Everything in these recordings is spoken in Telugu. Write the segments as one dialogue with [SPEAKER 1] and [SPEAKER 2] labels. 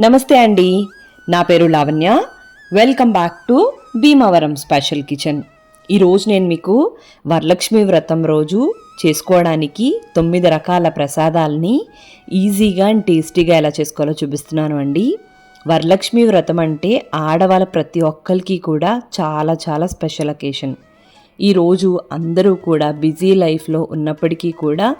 [SPEAKER 1] నమస్తే అండి. నా పేరు Lavanya. Welcome back to Bhimavaram special kitchen. ఈరోజు నేను మీకు వరలక్ష్మి వ్రతం రోజు చేసుకోవడానికి తొమ్మిది రకాల ప్రసాదాలని ఈజీగా అండ్ టేస్టీగా ఎలా చేసుకోవాలో చూపిస్తున్నాను అండి. వరలక్ష్మి వ్రతం అంటే ఆడవాళ్ళ ప్రతి ఒక్కరికి కూడా చాలా చాలా స్పెషల్ అకేషన్. ఈరోజు అందరూ కూడా బిజీ లైఫ్లో ఉన్నప్పటికీ కూడా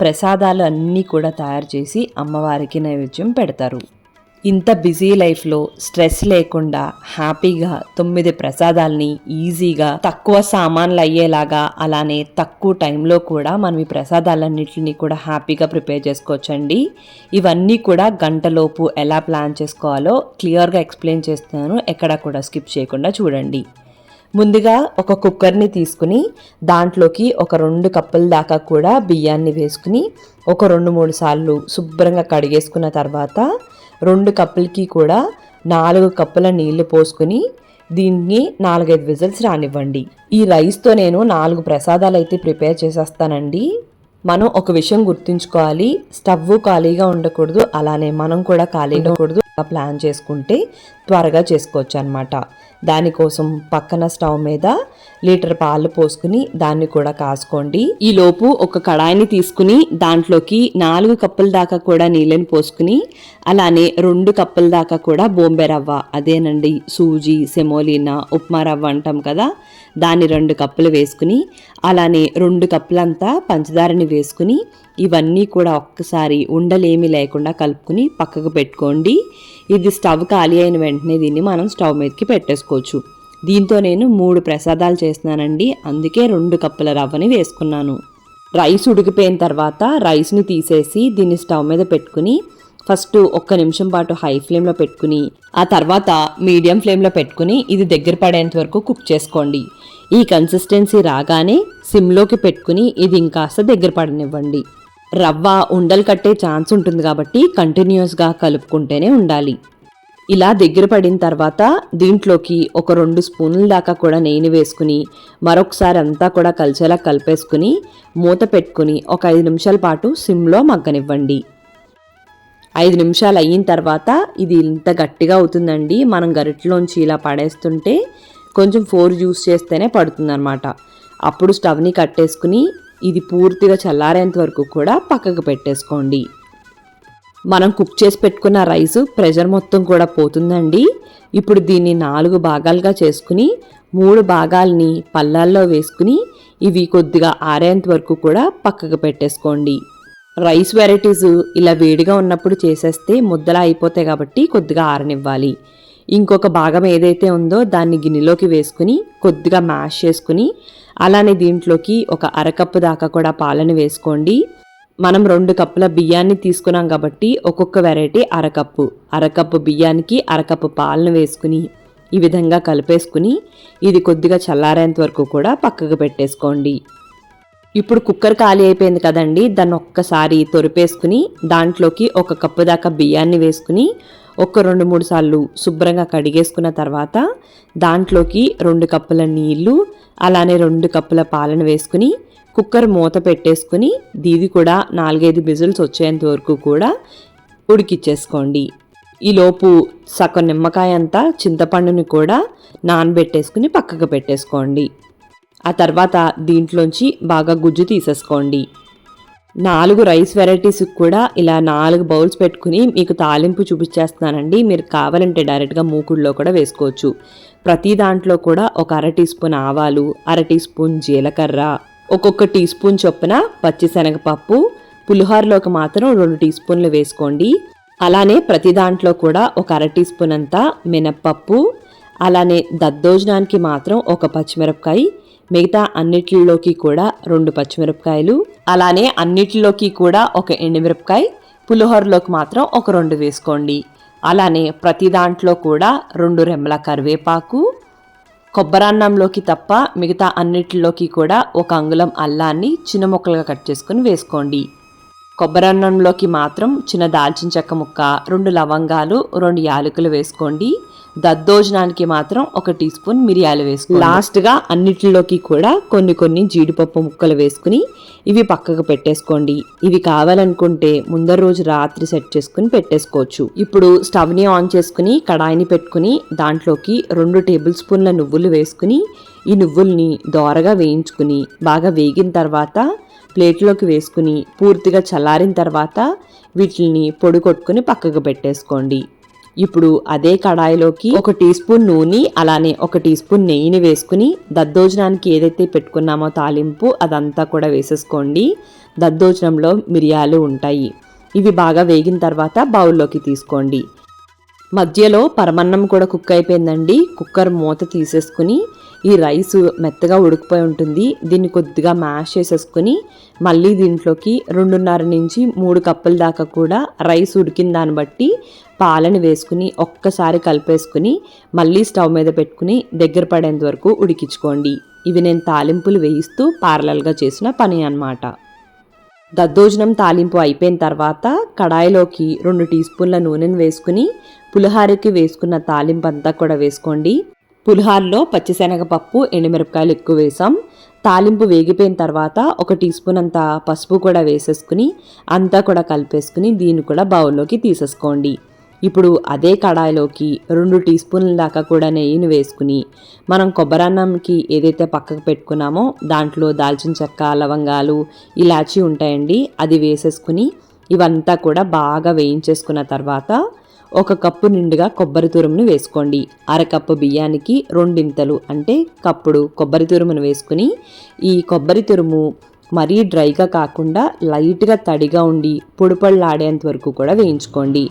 [SPEAKER 1] ప్రసాదాలు అన్నీ కూడా తయారు చేసి అమ్మవారికి నైవేద్యం పెడతారు. ఇంత బిజీ లైఫ్లో స్ట్రెస్ లేకుండా హ్యాపీగా తొమ్మిది ప్రసాదాల్ని ఈజీగా తక్కువ సామాన్లు అయ్యేలాగా అలానే తక్కువ టైంలో కూడా మనం ఈ ప్రసాదాలన్నింటినీ కూడా హ్యాపీగా ప్రిపేర్ చేసుకోవచ్చండి. ఇవన్నీ కూడా గంటలోపు ఎలా ప్లాన్ చేసుకోవాలో క్లియర్గా ఎక్స్ప్లెయిన్ చేస్తున్నాను. ఎక్కడా కూడా స్కిప్ చేయకుండా చూడండి. ముందుగా ఒక కుక్కర్ని తీసుకుని దాంట్లోకి ఒక రెండు కప్పుల దాకా కూడా బియ్యాన్ని వేసుకుని ఒక రెండు మూడు సార్లు శుభ్రంగా కడిగేసుకున్న తర్వాత రెండు కప్పులకి కూడా నాలుగు కప్పుల నీళ్ళు పోసుకుని దీన్ని నాలుగైదు విజిల్స్ రానివ్వండి. ఈ రైస్తో నేను నాలుగు ప్రసాదాలు అయితే ప్రిపేర్ చేసేస్తానండి. మనం ఒక విషయం గుర్తుంచుకోవాలి. స్టవ్ ఖాళీగా ఉండకూడదు. అలానే మనం కూడా ఖాళీగా ఉండకూడదు. ప్లాన్ చేసుకుంటే త్వరగా చేసుకోవచ్చు అనమాట దానికోసం పక్కన స్టవ్ మీద లీటర్ పాలు పోసుకుని దాన్ని కూడా కాసుకోండి. ఈ లోపు ఒక కడాయిని తీసుకుని దాంట్లోకి నాలుగు కప్పుల దాకా కూడా నీళ్ళని పోసుకుని అలానే రెండు కప్పుల దాకా కూడా బొంబే రవ్వ అదేనండి సూజీ సెమోలినా ఉప్మా రవ్వ అంటాం కదా దాన్ని రెండు కప్పులు వేసుకుని అలానే రెండు కప్పులంతా పంచదారని వేసుకుని ఇవన్నీ కూడా ఒక్కసారి ఉండలేమి లేకుండా కలుపుకుని పక్కకు పెట్టుకోండి. ఇది స్టవ్ ఖాళీ అయిన వెంటనే దీన్ని మనం స్టవ్ మీదకి పెట్టేసుకోవచ్చు. దీంతో నేను మూడు ప్రసాదాలు చేస్తున్నానండి. అందుకే రెండు కప్పుల రవ్వని వేసుకున్నాను. రైస్ ఉడికిపోయిన తర్వాత రైస్ని తీసేసి దీన్ని స్టవ్ మీద పెట్టుకుని ఫస్ట్ ఒక్క నిమిషం పాటు హై ఫ్లేమ్లో పెట్టుకుని ఆ తర్వాత మీడియం ఫ్లేమ్లో పెట్టుకుని ఇది దగ్గర పడేంత వరకు కుక్ చేసుకోండి. ఈ కన్సిస్టెన్సీ రాగానే సిమ్లోకి పెట్టుకుని ఇది ఇంకాస్త దగ్గర పడనివ్వండి. రవ్వ ఉండలు కట్టే ఛాన్స్ ఉంటుంది కాబట్టి కంటిన్యూస్గా కలుపుకుంటేనే ఉండాలి. ఇలా దగ్గర పడిన తర్వాత దీంట్లోకి ఒక రెండు స్పూన్ల దాకా కూడా నెయ్యిని వేసుకుని మరొకసారి అంతా కూడా కలిసేలా కలిపేసుకుని మూత పెట్టుకుని ఒక ఐదు నిమిషాల పాటు సిమ్లో మగ్గనివ్వండి. ఐదు నిమిషాలు అయిన తర్వాత ఇది ఇంత గట్టిగా అవుతుందండి. మనం గరిటలోంచి ఇలా పడేస్తుంటే కొంచెం ఫోర్ యూస్ చేస్తేనే పడుతుందన్నమాట. అప్పుడు స్టవ్ని కట్టేసుకుని ఇది పూర్తిగా చల్లారేంత వరకు కూడా పక్కకు పెట్టేసుకోండి. మనం కుక్ చేసి పెట్టుకున్న రైస్ ప్రెషర్ మొత్తం కూడా పోతుందండి. ఇప్పుడు దీన్ని నాలుగు భాగాలుగా చేసుకుని మూడు భాగాల్ని పళ్ళాల్లో వేసుకుని ఇవి కొద్దిగా ఆరేంత వరకు కూడా పక్కకు పెట్టేసుకోండి. రైస్ వెరైటీస్ ఇలా వేడిగా ఉన్నప్పుడు చేసేస్తే ముద్దలా అయిపోతాయి కాబట్టి కొద్దిగా ఆరనివ్వాలి. ఇంకొక భాగం ఏదైతే ఉందో దాన్ని గిన్నెలోకి వేసుకుని కొద్దిగా మ్యాష్ చేసుకుని అలానే దీంట్లోకి ఒక అరకప్పు దాకా కూడా పాలను వేసుకోండి. మనం రెండు కప్పుల బియ్యాన్ని తీసుకున్నాం కాబట్టి ఒక్కొక్క వెరైటీ అరకప్పు. అరకప్పు బియ్యానికి అరకప్పు పాలను వేసుకుని ఈ విధంగా కలిపేసుకుని ఇది కొద్దిగా చల్లారేంత వరకు కూడా పక్కకు పెట్టేసుకోండి. ఇప్పుడు కుక్కర్ ఖాళీ అయిపోయింది కదండి దాన్ని ఒక్కసారి తొరిపేసుకుని దాంట్లోకి ఒక కప్పు దాకా బియ్యాన్ని వేసుకుని ఒక రెండు మూడు సార్లు శుభ్రంగా కడిగేసుకున్న తర్వాత దాంట్లోకి రెండు కప్పుల నీళ్ళు అలానే రెండు కప్పుల పాలను వేసుకుని కుక్కర్ మూత పెట్టేసుకుని దీది కూడా నాలుగైదు బిజిల్స్ వచ్చేంత వరకు కూడా ఉడికిచ్చేసుకోండి. ఈలోపు సగం నిమ్మకాయ అంతా చింతపండుని కూడా నానబెట్టేసుకుని పక్కకు పెట్టేసుకోండి. ఆ తర్వాత దీంట్లోంచి బాగా గుజ్జు తీసేసుకోండి. నాలుగు రైస్ వెరైటీస్ కూడా ఇలా నాలుగు బౌల్స్ పెట్టుకుని మీకు తాలింపు చూపించేస్తున్నానండి. మీరు కావాలంటే డైరెక్ట్గా మూకుడులో కూడా వేసుకోవచ్చు. ప్రతి దాంట్లో కూడా ఒక అర టీ స్పూన్ ఆవాలు అర టీ స్పూన్ జీలకర్ర ఒక్కొక్క టీ స్పూన్ చొప్పున పచ్చిశనగపప్పు పులిహోరలోకి మాత్రం రెండు టీ స్పూన్లు వేసుకోండి. అలానే ప్రతి దాంట్లో కూడా ఒక అర టీ స్పూన్ అంతా మినప్పప్పు అలానే దద్దోజనానికి మాత్రం ఒక పచ్చిమిరపకాయ మిగతా అన్నిటిలోకి కూడా రెండు పచ్చిమిరపకాయలు అలానే అన్నిటిలోకి కూడా ఒక ఎండుమిరపకాయ పులిహోరలోకి మాత్రం ఒక రెండు వేసుకోండి. అలానే ప్రతి దాంట్లో కూడా రెండు రెమ్మల కరివేపాకు కొబ్బరాన్నంలోకి తప్ప మిగతా అన్నిటిలోకి కూడా ఒక అంగుళం అల్లాన్ని చిన్న ముక్కలుగా కట్ చేసుకుని వేసుకోండి. కొబ్బరన్నంలోకి మాత్రం చిన్న దాల్చిన చెక్క ముక్క రెండు లవంగాలు రెండు యాలకులు వేసుకోండి. దద్దోజనానికి మాత్రం ఒక టీ స్పూన్ మిరియాలు వేసుకోండి. లాస్ట్గా అన్నిటిలోకి కూడా కొన్ని కొన్ని జీడిపప్పు ముక్కలు వేసుకుని ఇవి పక్కకు పెట్టేసుకోండి. ఇవి కావాలనుకుంటే ముందర రోజు రాత్రి సెట్ చేసుకుని పెట్టేసుకోవచ్చు. ఇప్పుడు స్టవ్ని ఆన్ చేసుకుని కడాయిని పెట్టుకుని దాంట్లోకి రెండు టేబుల్ స్పూన్ల నువ్వులు వేసుకుని ఈ నువ్వుల్ని దోరగా వేయించుకుని బాగా వేగిన తర్వాత ప్లేట్లోకి వేసుకుని పూర్తిగా చల్లారిన తర్వాత వీటిని పొడి కొట్టుకుని పక్కకు పెట్టేసుకోండి. ఇప్పుడు అదే కడాయిలోకి ఒక టీ స్పూన్ నూనె అలానే ఒక టీ స్పూన్ నెయ్యిని వేసుకుని దద్దోజనానికి ఏదైతే పెట్టుకున్నామో తాలింపు అదంతా కూడా వేసేసుకోండి. దద్దోజనంలో మిరియాలు ఉంటాయి. ఇవి బాగా వేగిన తర్వాత బౌల్లోకి తీసుకోండి. మధ్యలో పరమన్నం కూడా కుక్ అయిపోయిందండి. కుక్కర్ మూత తీసేసుకుని ఈ రైస్ మెత్తగా ఉడికిపోయి ఉంటుంది. దీన్ని కొద్దిగా మ్యాష్ చేసేసుకుని మళ్ళీ దీంట్లోకి రెండున్నర నుంచి మూడు కప్పుల దాకా కూడా రైస్ ఉడికిన దాన్ని బట్టి పాలని వేసుకుని ఒక్కసారి కలిపేసుకుని మళ్ళీ స్టవ్ మీద పెట్టుకుని దగ్గర పడేంత వరకు ఉడికించుకోండి. ఇవి నేను తాలింపులు వేయిస్తూ పార్లల్గా చేసిన పని అన్నమాట. దద్దోజనం తాలింపు అయిపోయిన తర్వాత కడాయిలోకి రెండు టీ స్పూన్ల నూనెను వేసుకుని పులిహారకి వేసుకున్న తాలింపు అంతా కూడా వేసుకోండి. పులిహారలో పచ్చిశనగపప్పు ఎండుమిరపకాయలు ఎక్కువ వేసాం. తాలింపు వేగిపోయిన తర్వాత ఒక టీ స్పూన్ అంత పసుపు కూడా వేసేసుకుని అంతా కూడా కలిపేసుకుని దీన్ని కూడా బౌల్లోకి తీసేసుకోండి. ఇప్పుడు అదే కడాయిలోకి రెండు టీ స్పూన్ల దాకా కూడా నెయ్యిని వేసుకుని మనం కొబ్బరన్నంకి ఏదైతే పక్కకు పెట్టుకున్నామో దాంట్లో దాల్చిన చెక్క లవంగాలు ఇలాచి ఉంటాయండి అది వేసేసుకుని ఇవంతా కూడా బాగా వేయించేసుకున్న తర్వాత ఒక కప్పు నిండుగా కొబ్బరి తురుమును వేసుకోండి. అరకప్పు బియ్యానికి రెండింతలు అంటే కప్పుడు కొబ్బరి తురుమును వేసుకుని ఈ కొబ్బరి తురుము మరీ డ్రైగా కాకుండా లైట్గా తడిగా ఉండి పొడిపళ్ళాడేంత వరకు కూడా వేయించుకోండి.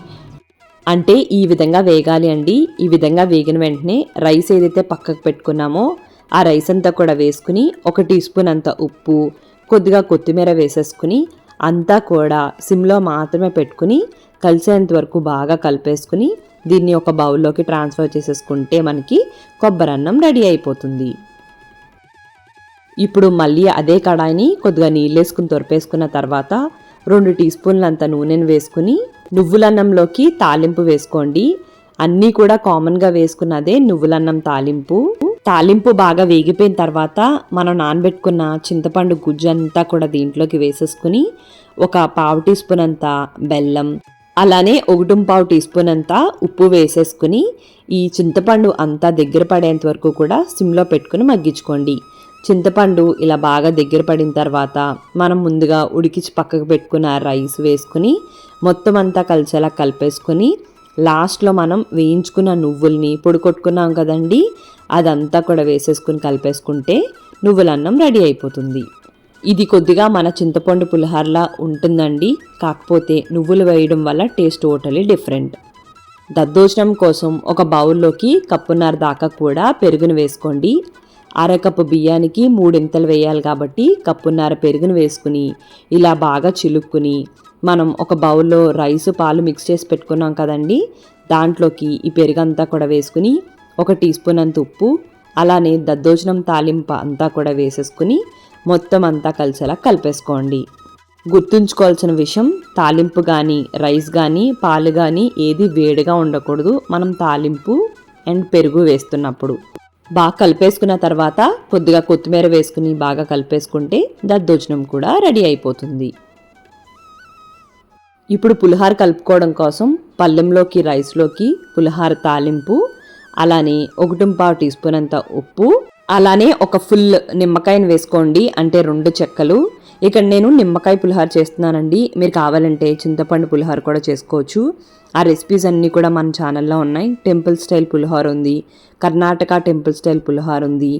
[SPEAKER 1] అంటే ఈ విధంగా వేగాలి అండి. ఈ విధంగా వేగిన వెంటనే రైస్ ఏదైతే పక్కకు పెట్టుకున్నామో ఆ రైస్ అంతా కూడా వేసుకుని ఒక టీ స్పూన్ అంత ఉప్పు కొద్దిగా కొత్తిమీర వేసేసుకుని అంతా కూడా సిమ్లో మాత్రమే పెట్టుకుని కలిసేంత వరకు బాగా కలిపేసుకుని దీన్ని ఒక బౌల్లోకి ట్రాన్స్ఫర్ చేసేసుకుంటే మనకి కొబ్బరన్నం రెడీ అయిపోతుంది. ఇప్పుడు మళ్ళీ అదే కడాయిని కొద్దిగా నీళ్ళేసుకుని తొరిపేసుకున్న తర్వాత రెండు టీ స్పూన్లంత నూనెను వేసుకుని నువ్వులన్నంలోకి తాలింపు వేసుకోండి. అన్నీ కూడా కామన్గా వేసుకున్నదే నువ్వులన్నం తాలింపు. తాలింపు బాగా వేగిపోయిన తర్వాత మనం నానబెట్టుకున్న చింతపండు గుజ్జు అంతా కూడా దీంట్లోకి వేసేసుకుని ఒక పావు టీ స్పూన్ అంత బెల్లం అలానే ఒకటి పావు టీ స్పూన్ అంతా ఉప్పు వేసేసుకుని ఈ చింతపండు అంతా దగ్గర పడేంత వరకు కూడా సిమ్లో పెట్టుకుని మగ్గించుకోండి. చింతపండు ఇలా బాగా దగ్గర పడిన తర్వాత మనం ముందుగా ఉడికించి పక్కకు పెట్టుకున్న రైస్ వేసుకుని మొత్తం అంతా కలిసేలా కలిపేసుకొని లాస్ట్లో మనం వేయించుకున్న నువ్వుల్ని పొడికొట్టుకున్నాం కదండి అదంతా కూడా వేసేసుకుని కలిపేసుకుంటే నువ్వులన్నం రెడీ అయిపోతుంది. ఇది కొద్దిగా మన చింతపండు పులిహార్లా ఉంటుందండి. కాకపోతే నువ్వులు వేయడం వల్ల టేస్ట్ టోటలీ డిఫరెంట్. దద్దోజనం కోసం ఒక బౌల్లోకి కప్పున్నర దాకా కూడా పెరుగును వేసుకోండి. అరకప్పు బియ్యానికి మూడింతలు వేయాలి కాబట్టి కప్పున్నర పెరుగును వేసుకుని ఇలా బాగా చిలుక్కుని మనం ఒక బౌల్లో రైస్ పాలు మిక్స్ చేసి పెట్టుకున్నాం కదండి. దాంట్లోకి ఈ పెరుగంతా కూడా వేసుకుని ఒక టీ స్పూన్ అంత ఉప్పు అలానే దద్దోజనం తాలింపు అంతా కూడా వేసేసుకుని మొత్తం అంతా కలిసేలా కలిపేసుకోండి. గుర్తుంచుకోవాల్సిన విషయం తాలింపు కానీ రైస్ కానీ పాలు కానీ ఏది వేడిగా ఉండకూడదు. మనం తాలింపు అండ్ పెరుగు వేస్తున్నప్పుడు. బాగా కలిపేసుకున్న తర్వాత కొద్దిగా కొత్తిమీర వేసుకుని బాగా కలిపేసుకుంటే దద్దోజనం కూడా రెడీ అయిపోతుంది. ఇప్పుడు పులిహార కలుపుకోవడం కోసం పళ్ళెంలోకి రైస్లోకి పులిహార తాలింపు అలానే ఒకటింపావు టీ స్పూన్ అంత ఉప్పు అలానే ఒక ఫుల్ నిమ్మకాయని వేసుకోండి అంటే రెండు చెక్కలు. ఇక్కడ నేను నిమ్మకాయ పులిహార చేస్తున్నానండి. మీరు కావాలంటే చింతపండు పులిహార కూడా చేసుకోవచ్చు. ఆ రెసిపీస్ అన్నీ కూడా మన ఛానల్లో ఉన్నాయి. టెంపుల్ స్టైల్ పులిహార ఉంది కర్ణాటక టెంపుల్ స్టైల్ పులిహార ఉంది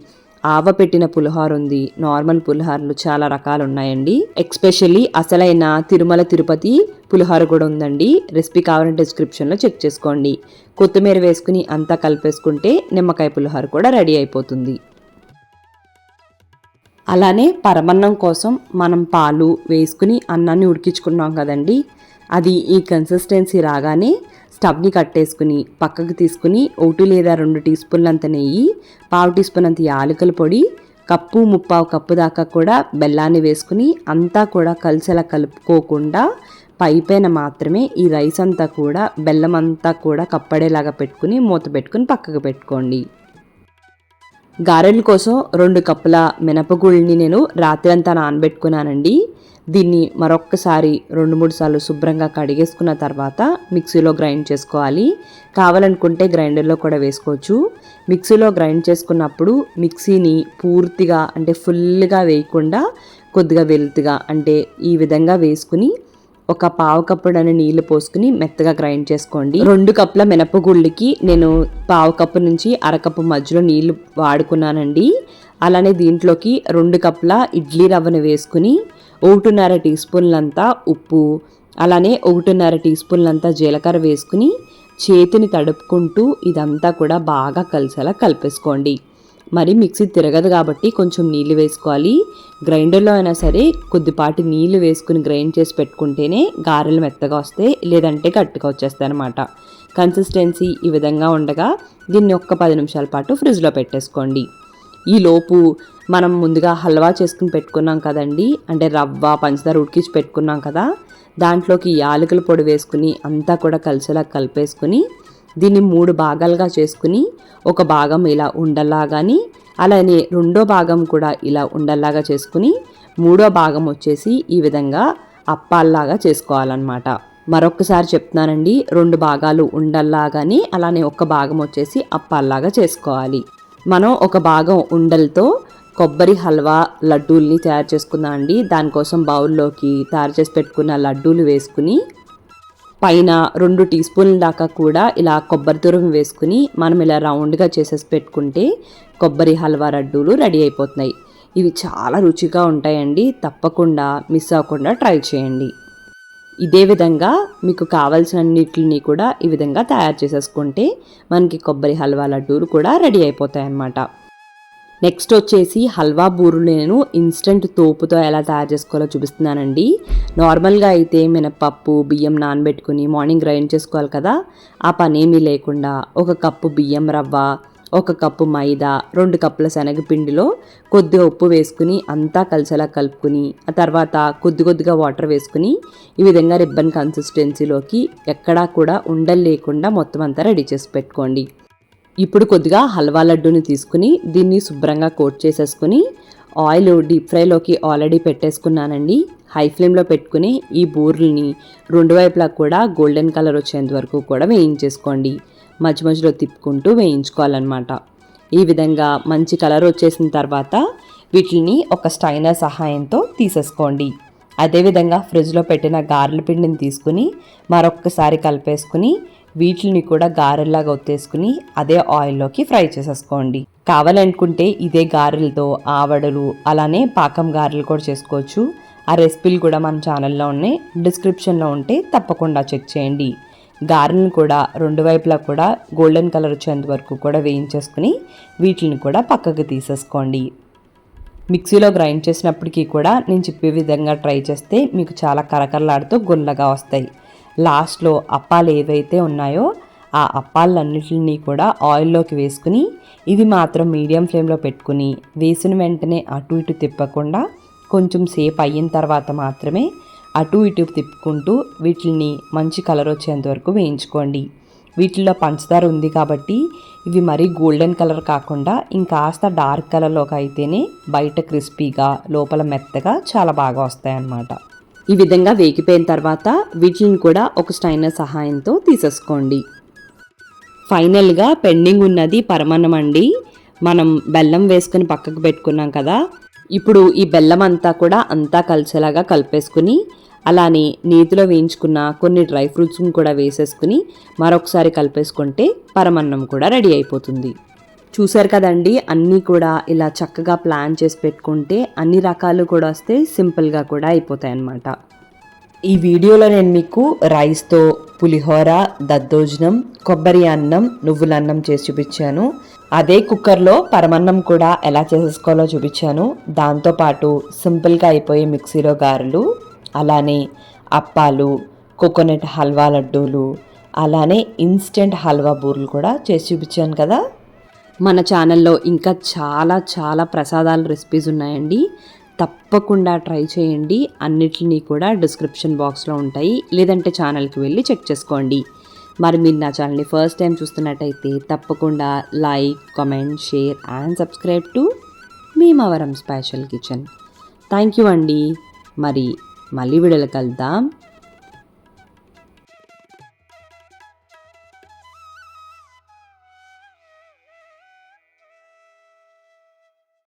[SPEAKER 1] ఆవ పెట్టిన పులిహార ఉంది నార్మల్ పులిహారలు చాలా రకాలు ఉన్నాయండి. ఎక్స్పెషల్లీ అసలైన తిరుమల తిరుపతి పులిహార కూడా ఉందండి. రెసిపీ కావాలంటే డిస్క్రిప్షన్లో చెక్ చేసుకోండి. కొత్తిమీర వేసుకుని అంతా కలిపేసుకుంటే నిమ్మకాయ పులిహార కూడా రెడీ అయిపోతుంది. అలానే పరమన్నం కోసం మనం పాలు వేసుకుని అన్నాన్ని ఉడికించుకున్నాం కదండి. అది ఈ కన్సిస్టెన్సీ రాగానే స్టవ్ని కట్టేసుకుని పక్కకు తీసుకుని ఒకటి లేదా రెండు టీ స్పూన్లంత నెయ్యి పావు టీ స్పూన్ అంత యాలకుల పొడి కప్పు ముప్పావు కప్పు దాకా కూడా బెల్లాన్ని వేసుకుని అంతా కూడా కలిసేలా కలుపుకోకుండా పైపైన మాత్రమే ఈ రైస్ అంతా కూడా బెల్లం అంతా కూడా కప్పడేలాగా పెట్టుకుని మూత పెట్టుకుని పక్కకు పెట్టుకోండి. గారెల కోసం రెండు కప్పుల మినపగుళ్ళని నేను రాత్రి అంతా నానబెట్టుకున్నానండి. దీన్ని మరొక్కసారి రెండు మూడు సార్లు శుభ్రంగా కడిగేసుకున్న తర్వాత మిక్సీలో గ్రైండ్ చేసుకోవాలి. కావాలనుకుంటే గ్రైండర్లో కూడా వేసుకోవచ్చు. మిక్సీలో గ్రైండ్ చేసుకున్నప్పుడు మిక్సీని పూర్తిగా అంటే ఫుల్గా వేయకుండా కొద్దిగా వెలుతుగా అంటే ఈ విధంగా వేసుకుని ఒక పావు కప్పుడని నీళ్ళు పోసుకుని మెత్తగా గ్రైండ్ చేసుకోండి. రెండు కప్పుల మినపగుళ్ళకి నేను పావు కప్పు నుంచి అరకప్పు మధ్యలో నీళ్ళు వాడుకున్నానండి. అలానే దీంట్లోకి రెండు కప్పుల ఇడ్లీ రవ్వను వేసుకుని ఒకటిన్నర టీ స్పూన్లంతా ఉప్పు అలానే ఒకటిన్నర టీ స్పూన్లంతా జీలకర్ర వేసుకుని చేతిని తడుపుకుంటూ ఇదంతా కూడా బాగా కలిసేలా కలిపేసుకోండి. మరి మిక్సీ తిరగదు కాబట్టి కొంచెం నీళ్ళు వేసుకోవాలి. గ్రైండర్లో అయినా సరే కొద్దిపాటి నీళ్ళు వేసుకుని గ్రైండ్ చేసి పెట్టుకుంటేనే గారెలు మెత్తగా వస్తాయి లేదంటే గట్టిగా వచ్చేస్తాయి అనమాట కన్సిస్టెన్సీ ఈ విధంగా ఉండగా దీన్ని ఒక్క పది నిమిషాల పాటు ఫ్రిడ్జ్లో పెట్టేసుకోండి. ఈ లోపు మనం ముందుగా హల్వా చేసుకుని పెట్టుకున్నాం కదండి అంటే రవ్వ పంచదార ఉడికించి పెట్టుకున్నాం కదా దాంట్లోకి యాలకుల పొడి వేసుకుని అంతా కూడా కలిసేలా కలిపేసుకుని దీన్ని మూడు భాగాలుగా చేసుకుని ఒక భాగం ఇలా ఉండల్లాగాని అలానే రెండో భాగం కూడా ఇలా ఉండల్లాగా చేసుకుని మూడో భాగం వచ్చేసి ఈ విధంగా అప్పాల్లాగా చేసుకోవాలన్నమాట. మరొకసారి చెప్తున్నానండి రెండు భాగాలు ఉండల్లాగాని అలానే ఒక భాగం వచ్చేసి అప్పాల్లాగా చేసుకోవాలి. మనం ఒక భాగం ఉండలతో కొబ్బరి హల్వా లడ్డూల్ని తయారు చేసుకుందాం అండి దానికోసం బౌల్లోకి తయారు చేసి పెట్టుకున్న లడ్డూలు వేసుకుని పైన రెండు టీ స్పూన్ల దాకా కూడా ఇలా కొబ్బరి తురుము వేసుకుని మనం ఇలా రౌండ్గా చేసేసి పెట్టుకుంటే కొబ్బరి హల్వా లడ్డూలు రెడీ అయిపోతున్నాయి. ఇవి చాలా రుచిగా ఉంటాయండి. తప్పకుండా మిస్ అవ్వకుండా ట్రై చేయండి. ఇదే విధంగా మీకు కావాల్సినన్నిటిని కూడా ఈ విధంగా తయారు చేసేసుకుంటే మనకి కొబ్బరి హల్వా లడ్డూలు కూడా రెడీ అయిపోతాయి అన్నమాట నెక్స్ట్ వచ్చేసి హల్వా బూరులు నేను ఇన్స్టెంట్ తోపుతో ఎలా తయారు చేసుకోవాలో చూపిస్తున్నానండి. నార్మల్గా అయితే మినపప్పు బియ్యం నానబెట్టుకుని మార్నింగ్ గ్రైండ్ చేసుకోవాలి కదా. ఆ పని ఏమీ లేకుండా ఒక కప్పు బియ్యం రవ్వ ఒక కప్పు మైదా రెండు కప్పుల శనగపిండిలో కొద్దిగా ఉప్పు వేసుకుని అంతా కలిసేలా కలుపుకుని ఆ తర్వాత కొద్ది కొద్దిగా వాటర్ వేసుకుని ఈ విధంగా రిబ్బన్ కన్సిస్టెన్సీలోకి ఎక్కడా కూడా ఉండలు లేకుండా మొత్తం అంతా రెడీ చేసి పెట్టుకోండి. ఇప్పుడు కొద్దిగా హల్వా లడ్డూని తీసుకుని దీన్ని శుభ్రంగా కోట్ చేసేసుకుని ఆయిల్ డీప్ ఫ్రైలోకి ఆల్రెడీ పెట్టేసుకున్నానండి. హై ఫ్లేమ్లో పెట్టుకుని ఈ బూర్లని రెండు వైపులా కూడా గోల్డెన్ కలర్ వచ్చేంత వరకు కూడా వేయించేసుకోండి. మధ్య మధ్యలో తిప్పుకుంటూ వేయించుకోవాలన్నమాట. ఈ విధంగా మంచి కలర్ వచ్చేసిన తర్వాత వీటిని ఒక స్టైనర్ సహాయంతో తీసేసుకోండి. అదేవిధంగా ఫ్రిడ్జ్లో పెట్టిన గారెల పిండిని తీసుకుని మరొక్కసారి కలిపేసుకుని వీటిని కూడా గారెల్లాగా ఒత్తేసుకుని అదే ఆయిల్లోకి ఫ్రై చేసేసుకోండి. కావాలనుకుంటే ఇదే గారెలతో ఆవడలు అలానే పాకం గారెలు కూడా చేసుకోవచ్చు. ఆ రెసిపీలు కూడా మన ఛానల్లో ఉన్నాయి. డిస్క్రిప్షన్లో ఉంటే తప్పకుండా చెక్ చేయండి. గారెలను కూడా రెండు వైపులా కూడా గోల్డెన్ కలర్ వచ్చేంత వరకు కూడా వేయించేసుకుని వీటిని కూడా పక్కకు తీసేసుకోండి. మిక్సీలో గ్రైండ్ చేసినప్పటికీ కూడా నేను చెప్పే విధంగా ట్రై చేస్తే మీకు చాలా కరకరలాడుతూ గుల్లగా వస్తాయి. లాస్ట్లో అప్పాలు ఏవైతే ఉన్నాయో ఆ అప్పాలన్నిటిని కూడా ఆయిల్లోకి వేసుకుని ఇవి మాత్రం మీడియం ఫ్లేమ్లో పెట్టుకుని వేసిన వెంటనే అటు ఇటు తిప్పకుండా కొంచెం సేపు అయిన తర్వాత మాత్రమే అటు ఇటు తిప్పుకుంటూ వీటిని మంచి కలర్ వచ్చేంత వరకు వేయించుకోండి. వీటిలో పంచదార ఉంది కాబట్టి ఇవి మరీ గోల్డెన్ కలర్ కాకుండా ఇంకాస్త డార్క్ కలర్లోకి అయితేనే బయట క్రిస్పీగా లోపల మెత్తగా చాలా బాగా వస్తాయన్నమాట. ఈ విధంగా వేగిపోయిన తర్వాత వీటిని కూడా ఒక స్టైనర్ సహాయంతో తీసేసుకోండి. ఫైనల్గా పెండింగ్ ఉన్నది పరమాన్నం అండి. మనం బెల్లం వేసుకుని పక్కకు పెట్టుకున్నాం కదా. ఇప్పుడు ఈ బెల్లం అంతా కూడా అంతా కలిసేలాగా కలిపేసుకుని అలానే నీతిలో వేయించుకున్న కొన్ని డ్రై ఫ్రూట్స్ని కూడా వేసేసుకుని మరొకసారి కలిపేసుకుంటే పరమన్నం కూడా రెడీ అయిపోతుంది. చూసారు కదండి అన్నీ కూడా ఇలా చక్కగా ప్లాన్ చేసి పెట్టుకుంటే అన్ని రకాలు కూడా వస్తే సింపుల్గా కూడా అయిపోతాయి అన్నమాట ఈ వీడియోలో నేను మీకు రైస్తో పులిహోర దద్దోజనం కొబ్బరి అన్నం నువ్వుల అన్నం చేసి చూపించాను. అదే కుక్కర్లో పరమన్నం కూడా ఎలా చేసేసుకోవాలో చూపించాను. దాంతోపాటు సింపుల్గా అయిపోయే మిక్సీలో గారెలు అలానే అప్పాలు కోకోనట్ హల్వా లడ్డూలు అలానే ఇన్స్టెంట్ హల్వా బూరెలు కూడా చేసి చూపించాను కదా. మన ఛానల్లో ఇంకా చాలా చాలా ప్రసాదాల రెసిపీస్ ఉన్నాయండి. తప్పకుండా ట్రై చేయండి. అన్నిటినీ కూడా డిస్క్రిప్షన్ బాక్స్లో ఉంటాయి. లేదంటే ఛానల్కి వెళ్ళి చెక్ చేసుకోండి. మరి మీరు నా ఛానల్ని ఫస్ట్ టైం చూస్తున్నట్టయితే తప్పకుండా like comment share and subscribe to Bhimavaram special kitchen thank you అండి. మరి మళ్ళీ వీడియోలు కలుద్దాం.